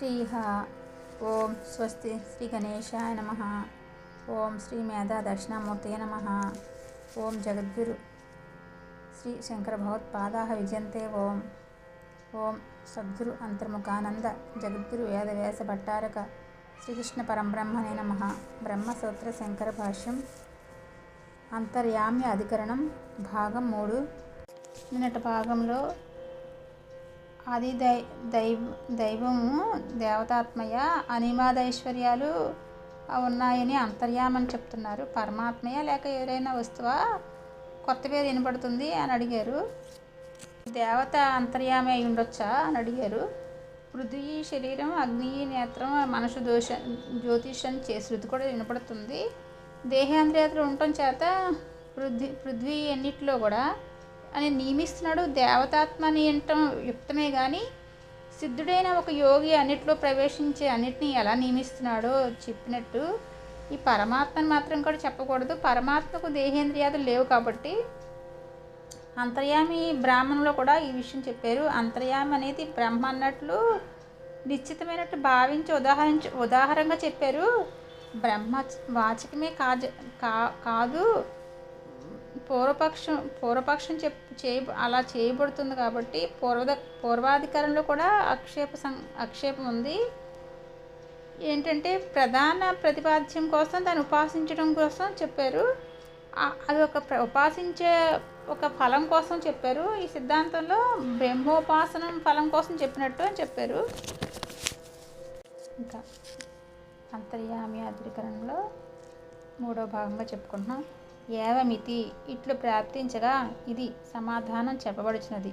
శ్రీహ. ఓం స్వస్తి శ్రీ గణేశాయ నమ. ఓం శ్రీ మేధా దక్షిణామూర్తయ నమ. ఓం జగద్గురు శ్రీ శంకర భగవత్పాదా విజయంతే ఓం. ఓం సద్గురు అంతర్ముఖానంద జగద్గురు వేదవ్యాస భట్టారక శ్రీకృష్ణ పరంబ్రహ్మణే నమ. బ్రహ్మసూత్ర శంకర భాష్యం అంతర్యామ్య అధికరణం భాగం మూడు. నిన్నటి భాగంలో ఆది దై దైవ దైవము దేవతాత్మయ అనిమాదైశ్వర్యాలు ఉన్నాయని అంతర్యామని చెప్తున్నారు. పరమాత్మయ లేక ఎవరైనా వస్తువా? కొత్త పేరు వినపడుతుంది అని అడిగారు. దేవత అంతర్యామి అయి ఉండొచ్చా అని అడిగారు. పృథ్వీ శరీరం అగ్ని నేత్రం మనసు దోష జ్యోతిషం చే శృతి కూడా వినపడుతుంది. దేహేంద్రియాలు ఉండటం చేత పృథ్వీ పృథ్వీ ఎన్నిట్లో కూడా అని నియమిస్తున్నాడు. దేవతాత్మ అని యుక్తమే కానీ సిద్ధుడైన ఒక యోగి అన్నిట్లో ప్రవేశించే అన్నిటినీ ఎలా నియమిస్తున్నాడో చెప్పినట్టు ఈ పరమాత్మని మాత్రం కూడా చెప్పకూడదు. పరమాత్మకు దేహేంద్రియాలు లేవు కాబట్టి అంతర్యామి బ్రాహ్మణులో కూడా ఈ విషయం చెప్పారు. అంతర్యామి అనేది బ్రహ్మ అన్నట్లు నిశ్చితమైనట్టు భావించి ఉదాహరించి ఉదాహరణగా చెప్పారు. బ్రహ్మ వాచకమే కాజ కా కాదు. పూర్వపక్షం పూర్వపక్షం చెప్ చేయ అలా చేయబడుతుంది కాబట్టి పూర్వద పూర్వాధికారంలో కూడా ఆక్షేప సం ఆక్షేపం ఉంది. ఏంటంటే ప్రధాన ప్రతిపాద్యం కోసం దాన్ని ఉపాసించడం కోసం చెప్పారు. అది ఒక ఉపాసించే ఒక ఫలం కోసం చెప్పారు. ఈ సిద్ధాంతంలో బ్రహ్మోపాసనం ఫలం కోసం చెప్పినట్టు అని చెప్పారు. ఇంకా అంతర్యామి అధికరణలో మూడో భాగంగా చెప్పుకుంటున్నాం. ఏవమితి? ఇట్లు ప్రార్థించగా ఇది సమాధానం చెప్పబడుచున్నది.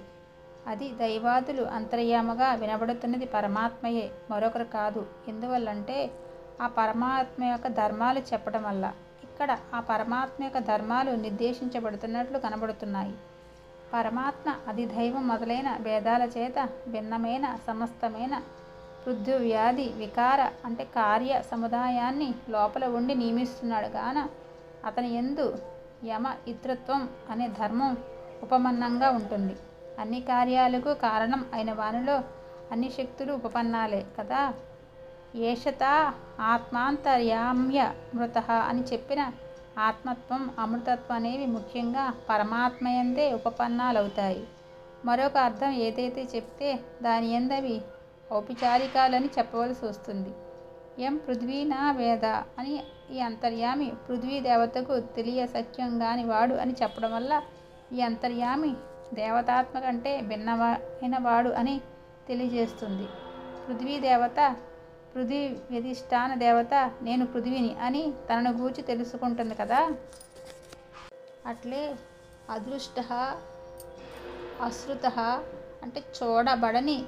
అది దైవాదులు అంతర్యామగా వినబడుతున్నది పరమాత్మయే మరొకరు కాదు. ఎందువల్లంటే ఆ పరమాత్మ యొక్క ధర్మాలు చెప్పడం వల్ల. ఇక్కడ ఆ పరమాత్మ యొక్క ధర్మాలు నిర్దేశించబడుతున్నట్లు కనబడుతున్నాయి. పరమాత్మ అది దైవం మొదలైన భేదాల చేత భిన్నమైన సమస్తమైన వృద్ధు వ్యాధి వికార అంటే కార్య సముదాయాన్ని లోపల ఉండి నియమిస్తున్నాడు గాన అతని ఎందు యమ ఇతృత్వం అనే ధర్మం ఉపమన్నంగా ఉంటుంది. అన్ని కార్యాలకు కారణం అయిన వానిలో అన్ని శక్తులు ఉపపన్నాలే కదా? ఏషత ఆత్మాంతర్యామ్య మృత అని చెప్పిన ఆత్మత్వం అమృతత్వం అనేవి ముఖ్యంగా పరమాత్మయందే ఉపపన్నాలవుతాయి. మరొక అర్థం ఏదైతే చెప్తే దాని ఎందవి ఔపచారికాలని చెప్పవలసి వస్తుంది. ఎం పృథ్వీనా వేద అని ఈ అంతర్యామి పృథ్వీ దేవతకు తెలియ సత్యం కాని వాడు అని చెప్పడం వల్ల ఈ అంతర్యామి దేవతాత్మ కంటే భిన్నమైన వాడు అని తెలియజేస్తుంది. పృథ్వీ దేవత పృథ్వీ వ్యధిష్టాన దేవత నేను పృథ్వీని అని తనను గూర్చి తెలుసుకుంటుంది కదా? అట్లే అదృష్ట అశ్రుత అంటే చూడబడని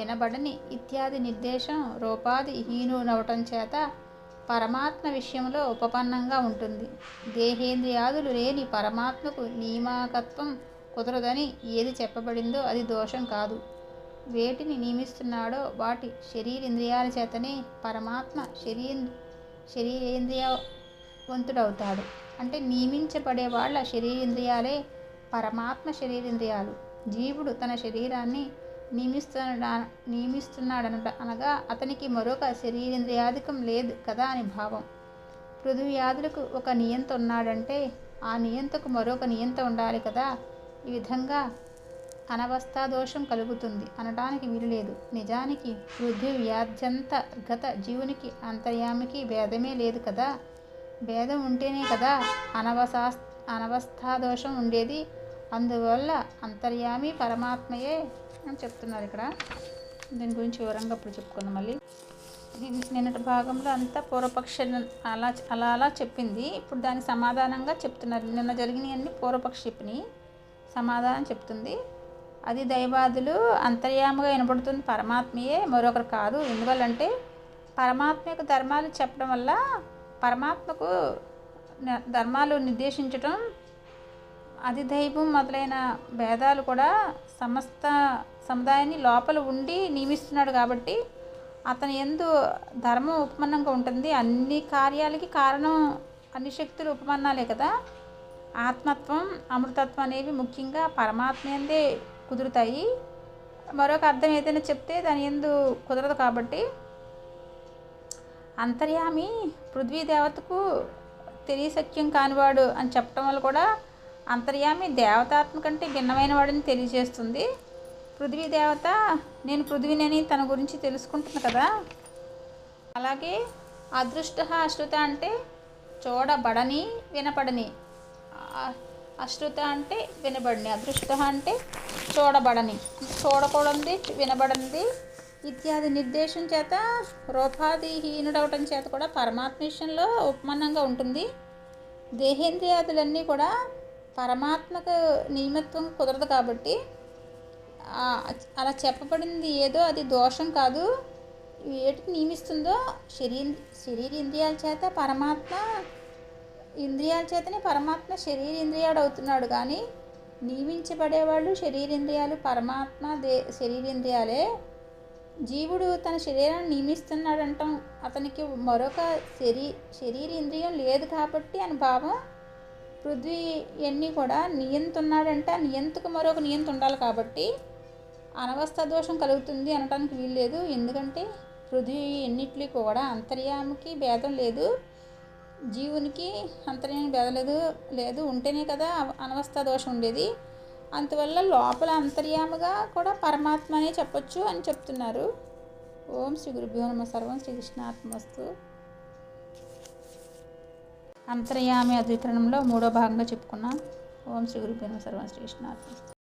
వినబడని ఇత్యాది నిర్దేశం రూపాది హీనునవటం చేత పరమాత్మ విషయంలో ఉపపన్నంగా ఉంటుంది. దేహేంద్రియాదులు లేని పరమాత్మకు నియామకత్వం కుదరదని ఏది చెప్పబడిందో అది దోషం కాదు. వేటిని నియమిస్తున్నాడో వాటి శరీరేంద్రియాల చేతనే పరమాత్మ శరీర శరీరేంద్రియవంతుడవుతాడు. అంటే నియమించబడే వాళ్ళ శరీరేంద్రియాలే పరమాత్మ శరీరేంద్రియాలు. జీవుడు తన శరీరాన్ని నియమిస్తున్న నియమిస్తున్నాడనట. అనగా అతనికి మరొక శరీరేంద్రియాధికం లేదు కదా అని భావం. పృథువ్యాధులకు ఒక నియంత ఉన్నాడంటే ఆ నియంతకు మరొక నియంత ఉండాలి కదా? ఈ విధంగా అనవస్థా దోషం కలుగుతుంది. అనడానికి వీలులేదు. నిజానికి పృథ్వీ వ్యాధ్యంత గత జీవునికి అంతర్యామికి భేదమే లేదు కదా? భేదం ఉంటేనే కదా అనవసా అనవస్థా దోషం ఉండేది. అందువల్ల అంతర్యామి పరమాత్మయే అని చెప్తున్నారు ఇక్కడ. దీని గురించి వివరంగా ఇప్పుడు చెప్పుకుందాం మళ్ళీ. నిన్నటి భాగంలో అంతా పూర్వపక్ష అలా అలా అలా చెప్పింది. ఇప్పుడు దానికి సమాధానంగా చెప్తున్నారు. నిన్న జరిగినవన్నీ పూర్వపక్ష చెప్పినాయి సమాధానం చెప్తుంది. అది దైవాదులు అంతర్యాముగా వినబడుతుంది. పరమాత్మయే మరొకరు కాదు. ఎందువల్లంటే పరమాత్మ యొక్క ధర్మాలు చెప్పడం వల్ల పరమాత్మకు ధర్మాలు నిర్దేశించటం అది దైవం మొదలైన భేదాలు కూడా సమస్త సముదాయాన్ని లోపల ఉండి నియమిస్తున్నాడు కాబట్టి అతని ఎందు ధర్మం ఉపమన్నంగా ఉంటుంది. అన్ని కార్యాలకి కారణం అన్ని శక్తులు ఉపమన్నాలే కదా. ఆత్మత్వం అమృతత్వం అనేవి ముఖ్యంగా పరమాత్మ ఎందే కుదురుతాయి. మరొక అర్థం ఏదైనా చెప్తే దాని ఎందు కుదరదు కాబట్టి అంతర్యామి పృథ్వీ దేవతకు తెలియసత్యం కానివాడు అని చెప్పడం వల్ల కూడా అంతర్యామి దేవతాత్మ కంటే భిన్నమైన వాడిని తెలియజేస్తుంది. పృథ్వీ దేవత నేను పృథ్వీనని తన గురించి తెలుసుకుంటుంది కదా. అలాగే అదృష్ట అశ్రుత అంటే చూడబడని వినపడని. అశ్రుత అంటే వినబడని అదృష్ట అంటే చూడబడని. చూడకూడనిది వినబడనిది ఇత్యాది నిర్దేశం చేత రూపాధిహీనుడవటం చేత కూడా పరమాత్మ విషయంలో ఉపమానంగా ఉంటుంది. దేహేంద్రియాదులన్నీ కూడా పరమాత్మకు నియమత్వం కుదరదు కాబట్టి అలా చెప్పబడింది ఏదో అది దోషం కాదు. ఏటికి నియమిస్తుందో శరీర శరీర ఇంద్రియాల చేత పరమాత్మ ఇంద్రియాల చేతనే పరమాత్మ శరీర ఇంద్రియాడు అవుతున్నాడు. కానీ నియమించబడేవాళ్ళు శరీరేంద్రియాలు పరమాత్మ దే శరీరేంద్రియాలే జీవుడు తన శరీరాన్ని నియమిస్తున్నాడంటాం. అతనికి మరొక శరీ శరీరేంద్రియం లేదు కాబట్టి అని భావం పృథ్వీ ఇవన్నీ కూడా నియంత ఉన్నాడంటే ఆ నియంతకు మరొక నియంత ఉండాలి కాబట్టి అనవస్థ దోషం కలుగుతుంది అనడానికి వీల్లేదు ఎందుకంటే పృథ్వీ ఎన్నిటికి కూడా అంతర్యామికి భేదం లేదు. జీవునికి అంతర్యామి భేదం లేదు లేదు ఉంటేనే కదా అనవస్థ దోషం ఉండేది. అందువల్ల లోపల అంతర్యామిగా కూడా పరమాత్మ అనే చెప్పొచ్చు అని చెప్తున్నారు. ఓం శ్రీ గురుభ్యో నమ. సర్వం శ్రీకృష్ణాత్మస్తు అంతర్యామి అధికరణంలో మూడో భాగంగా చెప్పుకున్నాం. ఓం శ్రీ గురుభ్యో సర్వం శ్రీకృష్ణాత్మస్తు